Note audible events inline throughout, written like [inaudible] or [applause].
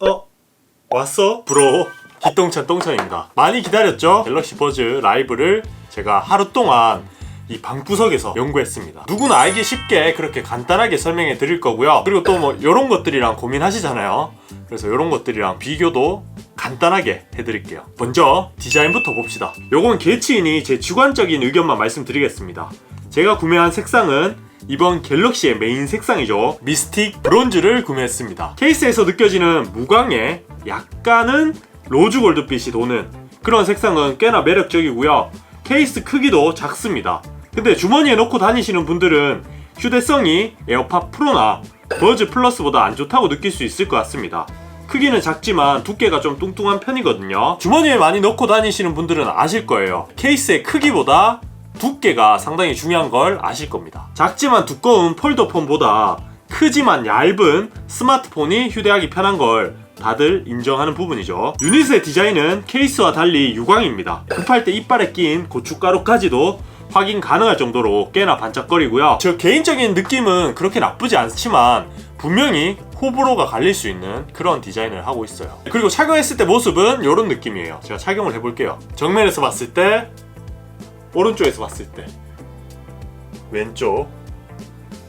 어? 왔어? 브로 기똥찬 똥찬입니다. 많이 기다렸죠? 갤럭시 버즈 라이브를 제가 하루 동안 이 방구석에서 연구했습니다. 누구나 알기 쉽게 그렇게 간단하게 설명해 드릴 거고요. 그리고 또 뭐 이런 것들이랑 고민하시잖아요. 그래서 이런 것들이랑 비교도 간단하게 해드릴게요. 먼저 디자인부터 봅시다. 요건 개치인이 제 주관적인 의견만 말씀드리겠습니다. 제가 구매한 색상은 이번 갤럭시의 메인 색상이죠. 미스틱 브론즈를 구매했습니다. 케이스에서 느껴지는 무광에 약간은 로즈 골드빛이 도는 그런 색상은 꽤나 매력적이고요. 케이스 크기도 작습니다. 근데 주머니에 넣고 다니시는 분들은 휴대성이 에어팟 프로나 버즈 플러스보다 안 좋다고 느낄 수 있을 것 같습니다. 크기는 작지만 두께가 좀 뚱뚱한 편이거든요. 주머니에 많이 넣고 다니시는 분들은 아실 거예요. 케이스의 크기보다 두께가 상당히 중요한 걸 아실 겁니다. 작지만 두꺼운 폴더폰보다 크지만 얇은 스마트폰이 휴대하기 편한 걸 다들 인정하는 부분이죠. 유닛의 디자인은 케이스와 달리 유광입니다. 급할 때 이빨에 낀 고춧가루까지도 확인 가능할 정도로 꽤나 반짝거리고요. 저 개인적인 느낌은 그렇게 나쁘지 않지만 분명히 호불호가 갈릴 수 있는 그런 디자인을 하고 있어요. 그리고 착용했을 때 모습은 이런 느낌이에요. 제가 착용을 해볼게요. 정면에서 봤을 때 오른쪽에서 봤을 때 왼쪽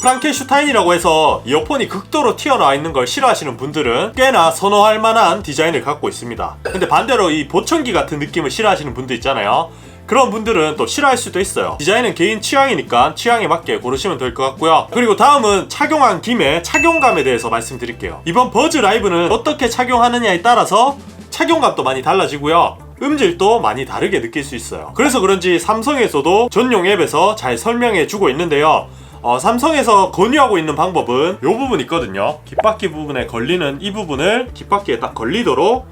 프랑켄슈타인이라고 해서 이어폰이 극도로 튀어나와 있는 걸 싫어하시는 분들은 꽤나 선호할 만한 디자인을 갖고 있습니다. 근데 반대로 이 보청기 같은 느낌을 싫어하시는 분들 있잖아요. 그런 분들은 또 싫어할 수도 있어요. 디자인은 개인 취향이니까 취향에 맞게 고르시면 될 것 같고요. 그리고 다음은 착용한 김에 착용감에 대해서 말씀드릴게요. 이번 버즈 라이브는 어떻게 착용하느냐에 따라서 착용감도 많이 달라지고요. 음질도 많이 다르게 느낄 수 있어요. 그래서 그런지 삼성에서도 전용 앱에서 잘 설명해 주고 있는데요. 어, 삼성에서 권유하고 있는 방법은 이 부분 있거든요. 귓바퀴 부분에 걸리는 이 부분을 귓바퀴에 딱 걸리도록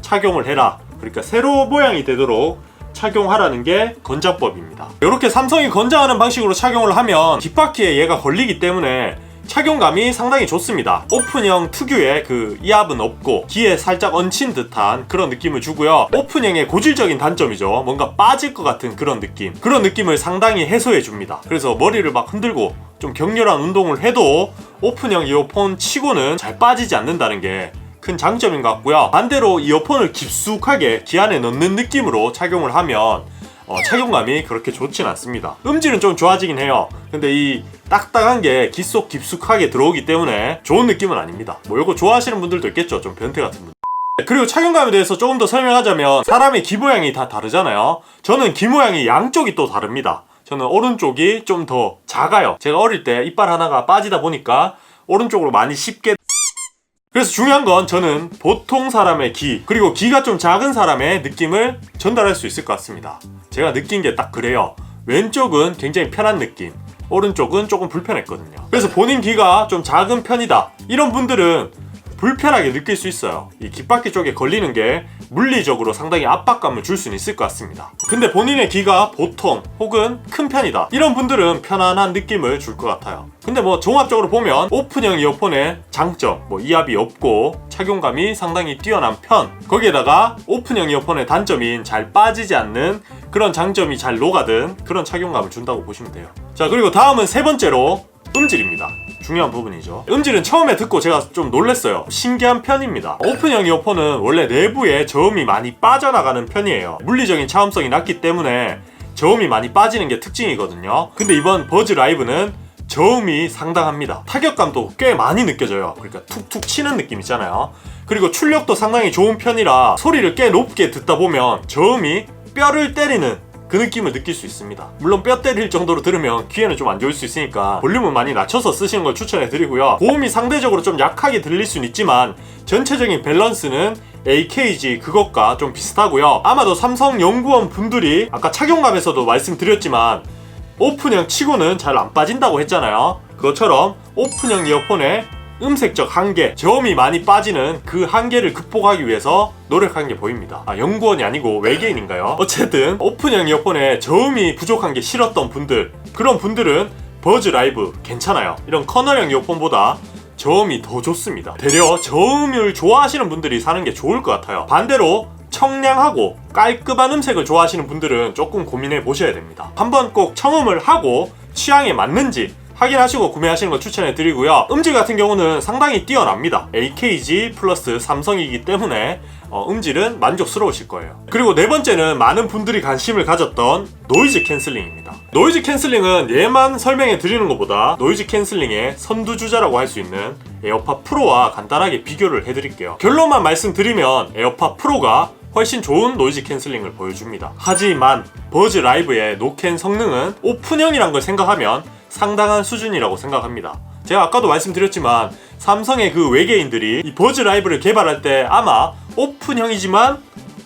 착용을 해라. 그러니까 세로 모양이 되도록 착용하라는 게 건장법입니다. 이렇게 삼성이 권장하는 방식으로 착용을 하면 뒷바퀴에 얘가 걸리기 때문에 착용감이 상당히 좋습니다. 오픈형 특유의 그 이압은 없고 귀에 살짝 얹힌 듯한 그런 느낌을 주고요. 오픈형의 고질적인 단점이죠. 뭔가 빠질 것 같은 그런 느낌. 그런 느낌을 상당히 해소해 줍니다. 그래서 머리를 막 흔들고 좀 격렬한 운동을 해도 오픈형 이어폰 치고는 잘 빠지지 않는다는 게큰 장점인 것 같고요. 반대로 이어폰을 깊숙하게 귀 안에 넣는 느낌으로 착용을 하면 어, 착용감이 그렇게 좋진 않습니다. 음질은 좀 좋아지긴 해요. 근데 이 딱딱한 게귀속 깊숙하게 들어오기 때문에 좋은 느낌은 아닙니다. 뭐 이거 좋아하시는 분들도 있겠죠. 좀 변태 같은 분들. 그리고 착용감에 대해서 조금 더 설명하자면 사람의 귀 모양이 다 다르잖아요. 저는 귀 모양이 양쪽이 또 다릅니다. 저는 오른쪽이 좀 더 작아요. 제가 어릴 때 이빨 하나가 빠지다 보니까 오른쪽으로 많이 쉽게 그래서 중요한 건 저는 보통 사람의 귀 그리고 귀가 좀 작은 사람의 느낌을 전달할 수 있을 것 같습니다. 제가 느낀 게 딱 그래요. 왼쪽은 굉장히 편한 느낌, 오른쪽은 조금 불편했거든요. 그래서 본인 귀가 좀 작은 편이다 이런 분들은 불편하게 느낄 수 있어요. 이 귓바퀴 쪽에 걸리는 게 물리적으로 상당히 압박감을 줄 수는 있을 것 같습니다. 근데 본인의 귀가 보통 혹은 큰 편이다. 이런 분들은 편안한 느낌을 줄 것 같아요. 근데 뭐 종합적으로 보면 오픈형 이어폰의 장점, 뭐 이압이 없고 착용감이 상당히 뛰어난 편. 거기에다가 오픈형 이어폰의 단점인 잘 빠지지 않는 그런 장점이 잘 녹아든 그런 착용감을 준다고 보시면 돼요. 자, 그리고 다음은 세 번째로 음질입니다. 중요한 부분이죠. 음질은 처음에 듣고 제가 좀 놀랬어요. 신기한 편입니다. 오픈형 이어폰은 원래 내부에 저음이 많이 빠져나가는 편이에요. 물리적인 차음성이 낮기 때문에 저음이 많이 빠지는 게 특징이거든요. 근데 이번 버즈 라이브는 저음이 상당합니다. 타격감도 꽤 많이 느껴져요. 그러니까 툭툭 치는 느낌 있잖아요. 그리고 출력도 상당히 좋은 편이라 소리를 꽤 높게 듣다 보면 저음이 뼈를 때리는 그 느낌을 느낄 수 있습니다. 물론 뼈 때릴 정도로 들으면 귀에는 좀 안 좋을 수 있으니까 볼륨은 많이 낮춰서 쓰시는 걸 추천해 드리고요. 고음이 상대적으로 좀 약하게 들릴 수는 있지만 전체적인 밸런스는 AKG 그것과 좀 비슷하고요. 아마도 삼성 연구원 분들이 아까 착용감에서도 말씀드렸지만 오픈형 치고는 잘 안 빠진다고 했잖아요. 그것처럼 오픈형 이어폰에 음색적 한계, 저음이 많이 빠지는 그 한계를 극복하기 위해서 노력한 게 보입니다. 아, 연구원이 아니고 외계인인가요? 어쨌든 오픈형 이어폰에 저음이 부족한 게 싫었던 분들, 그런 분들은 버즈 라이브 괜찮아요. 이런 커널형 이어폰보다 저음이 더 좋습니다. 되려 저음을 좋아하시는 분들이 사는 게 좋을 것 같아요. 반대로 청량하고 깔끔한 음색을 좋아하시는 분들은 조금 고민해 보셔야 됩니다. 한번 꼭 청음을 하고 취향에 맞는지 확인하시고 구매하시는 거 추천해 드리고요. 음질 같은 경우는 상당히 뛰어납니다. AKG 플러스 삼성이기 때문에 어, 음질은 만족스러우실 거예요. 그리고 네 번째는 많은 분들이 관심을 가졌던 노이즈 캔슬링입니다. 노이즈 캔슬링은 얘만 설명해 드리는 것보다 노이즈 캔슬링의 선두주자라고 할 수 있는 에어팟 프로와 간단하게 비교를 해 드릴게요. 결론만 말씀드리면 에어팟 프로가 훨씬 좋은 노이즈 캔슬링을 보여줍니다. 하지만 버즈 라이브의 노캔 성능은 오픈형이란 걸 생각하면 상당한 수준이라고 생각합니다. 제가 아까도 말씀드렸지만 삼성의 그 외계인들이 이 버즈 라이브를 개발할 때 아마 오픈형이지만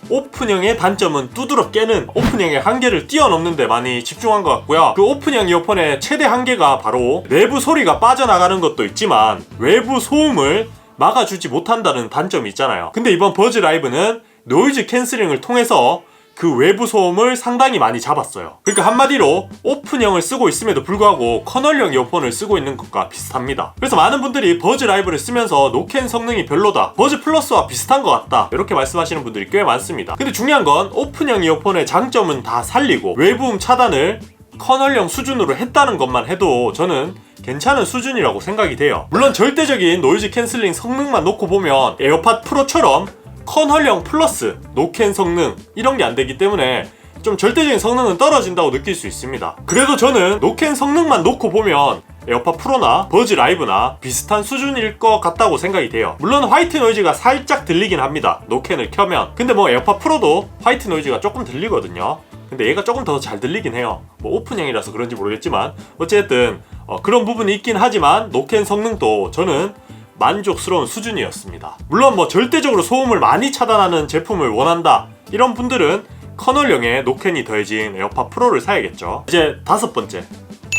오픈형의 단점은 두드러 깨는 오픈형의 한계를 뛰어넘는데 많이 집중한 것 같고요. 그 오픈형 이어폰의 최대 한계가 바로 내부 소리가 빠져나가는 것도 있지만 외부 소음을 막아주지 못한다는 단점이 있잖아요. 근데 이번 버즈 라이브는 노이즈 캔슬링을 통해서 그 외부 소음을 상당히 많이 잡았어요. 그러니까 한마디로 오픈형을 쓰고 있음에도 불구하고 커널형 이어폰을 쓰고 있는 것과 비슷합니다. 그래서 많은 분들이 버즈 라이브를 쓰면서 노캔 성능이 별로다. 버즈 플러스와 비슷한 것 같다. 이렇게 말씀하시는 분들이 꽤 많습니다. 근데 중요한 건 오픈형 이어폰의 장점은 다 살리고 외부음 차단을 커널형 수준으로 했다는 것만 해도 저는 괜찮은 수준이라고 생각이 돼요. 물론 절대적인 노이즈 캔슬링 성능만 놓고 보면 에어팟 프로처럼 커널형 플러스 노캔 성능 이런 게 안 되기 때문에 좀 절대적인 성능은 떨어진다고 느낄 수 있습니다. 그래도 저는 노캔 성능만 놓고 보면 에어팟 프로나 버즈 라이브나 비슷한 수준일 것 같다고 생각이 돼요. 물론 화이트 노이즈가 살짝 들리긴 합니다. 노캔을 켜면. 근데 뭐 에어팟 프로도 화이트 노이즈가 조금 들리거든요. 근데 얘가 조금 더 잘 들리긴 해요. 뭐 오픈형이라서 그런지 모르겠지만 어쨌든 어, 그런 부분이 있긴 하지만 노캔 성능도 저는 만족스러운 수준이었습니다. 물론 뭐 절대적으로 소음을 많이 차단하는 제품을 원한다 이런 분들은 커널형의 노캔이 더해진 에어팟 프로를 사야겠죠. 이제 다섯 번째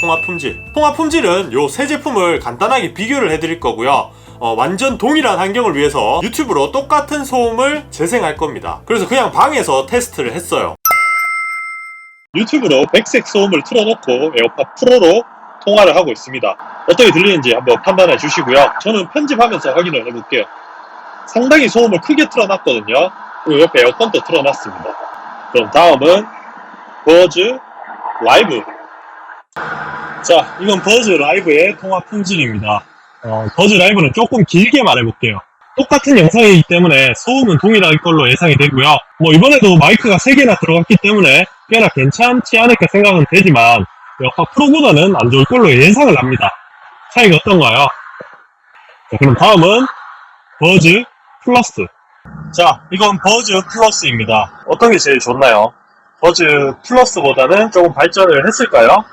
통합 품질. 통합 품질은 요 세 제품을 간단하게 비교를 해드릴 거고요. 어, 완전 동일한 환경을 위해서 유튜브로 똑같은 소음을 재생할 겁니다. 그래서 그냥 방에서 테스트를 했어요. 유튜브로 백색 소음을 틀어놓고 에어팟 프로로 통화를 하고 있습니다. 어떻게 들리는지 한번 판단해 주시고요. 저는 편집하면서 확인을 해볼게요. 상당히 소음을 크게 틀어놨거든요. 그리고 옆에 에어컨도 틀어놨습니다. 그럼 다음은 버즈 라이브. 자, 이건 버즈 라이브의 통화 품질입니다. 어, 버즈 라이브는 조금 길게 말해볼게요. 똑같은 영상이기 때문에 소음은 동일할 걸로 예상이 되고요. 뭐 이번에도 마이크가 3개나 들어갔기 때문에 꽤나 괜찮지 않을까 생각은 되지만 역파 프로보다는 안 좋을 걸로 예상을 합니다. 차이가 어떤가요? 자, 그럼 다음은 버즈 플러스. 자, 이건 버즈 플러스입니다. 어떤 게 제일 좋나요? 버즈 플러스보다는 조금 발전을 했을까요?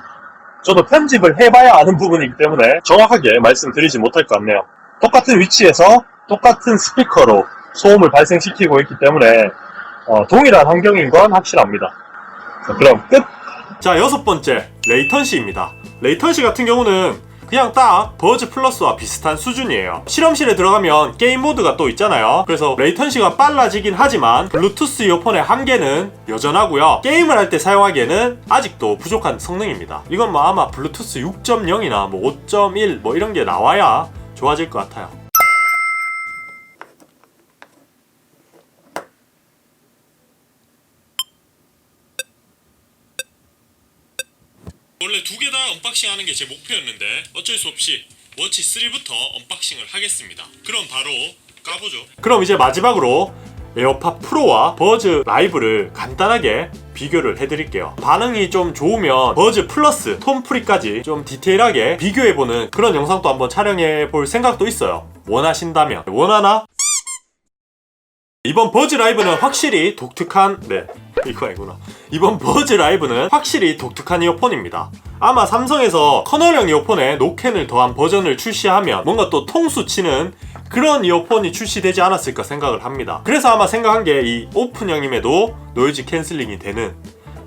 저도 편집을 해봐야 아는 부분이기 때문에 정확하게 말씀드리지 못할 것 같네요. 똑같은 위치에서 똑같은 스피커로 소음을 발생시키고 있기 때문에 어, 동일한 환경인 건 확실합니다. 자, 그럼 끝! 자, 여섯 번째, 레이턴시입니다. 레이턴시 같은 경우는 그냥 딱 버즈 플러스와 비슷한 수준이에요. 실험실에 들어가면 게임 모드가 또 있잖아요. 그래서 레이턴시가 빨라지긴 하지만 블루투스 이어폰의 한계는 여전하고요. 게임을 할 때 사용하기에는 아직도 부족한 성능입니다. 이건 뭐 아마 블루투스 6.0이나 뭐 5.1 뭐 이런 게 나와야 좋아질 것 같아요. 두 개 다 언박싱 하는 게 제 목표였는데 어쩔 수 없이 워치 3부터 언박싱을 하겠습니다. 그럼 바로 까보죠. 그럼 이제 마지막으로 에어팟 프로와 버즈 라이브를 간단하게 비교를 해드릴게요. 반응이 좀 좋으면 버즈 플러스, 톰 프리까지 좀 디테일하게 비교해보는 그런 영상도 한번 촬영해볼 생각도 있어요. 원하신다면. 원하나? 이번 버즈 라이브는 확실히 독특한 네 [laughs] 이거 아니구나. 이번 버즈 라이브는 확실히 독특한 이어폰입니다. 아마 삼성에서 커널형 이어폰에 노캔을 더한 버전을 출시하면 뭔가 또 통수 치는 그런 이어폰이 출시되지 않았을까 생각을 합니다. 그래서 아마 생각한 게 이 오픈형임에도 노이즈 캔슬링이 되는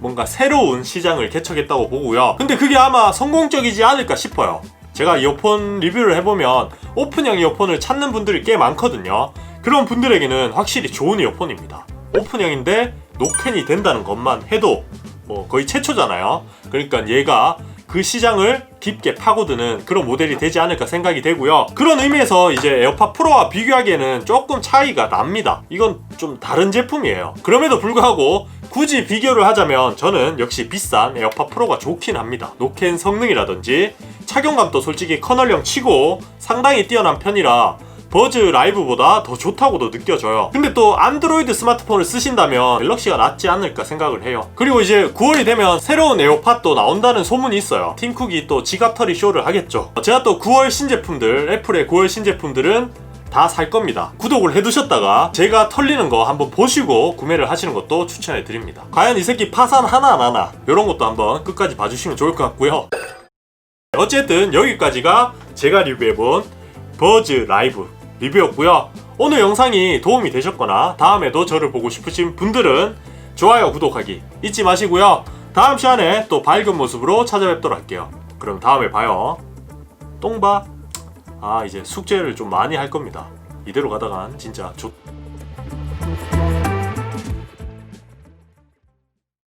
뭔가 새로운 시장을 개척했다고 보고요. 근데 그게 아마 성공적이지 않을까 싶어요. 제가 이어폰 리뷰를 해보면 오픈형 이어폰을 찾는 분들이 꽤 많거든요. 그런 분들에게는 확실히 좋은 이어폰입니다. 오픈형인데 노캔이 된다는 것만 해도 뭐 거의 최초잖아요. 그러니까 얘가 그 시장을 깊게 파고드는 그런 모델이 되지 않을까 생각이 되고요. 그런 의미에서 이제 에어팟 프로와 비교하기에는 조금 차이가 납니다. 이건 좀 다른 제품이에요. 그럼에도 불구하고 굳이 비교를 하자면 저는 역시 비싼 에어팟 프로가 좋긴 합니다. 노캔 성능이라든지 착용감도 솔직히 커널형 치고 상당히 뛰어난 편이라 버즈 라이브보다 더 좋다고도 느껴져요. 근데 또 안드로이드 스마트폰을 쓰신다면 갤럭시가 낫지 않을까 생각을 해요. 그리고 이제 9월이 되면 새로운 에어팟도 나온다는 소문이 있어요. 팀쿡이 또 지갑털이 쇼를 하겠죠. 제가 또 9월 신제품들, 애플의 9월 신제품들은 다살 겁니다. 구독을 해두셨다가 제가 털리는 거 한번 보시고 구매를 하시는 것도 추천해 드립니다. 과연 이 새끼 파산 하나 안 하나 이런 것도 한번 끝까지 봐주시면 좋을 것 같고요. 어쨌든 여기까지가 제가 리뷰해본 버즈 라이브 리뷰였고요. 오늘 영상이 도움이 되셨거나 다음에도 저를 보고 싶으신 분들은 좋아요, 구독하기 잊지 마시고요. 다음 시간에 또 밝은 모습으로 찾아뵙도록 할게요. 그럼 다음에 봐요. 똥바. 아 이제 숙제를 좀 많이 할 겁니다. 이대로 가다간 진짜 좋.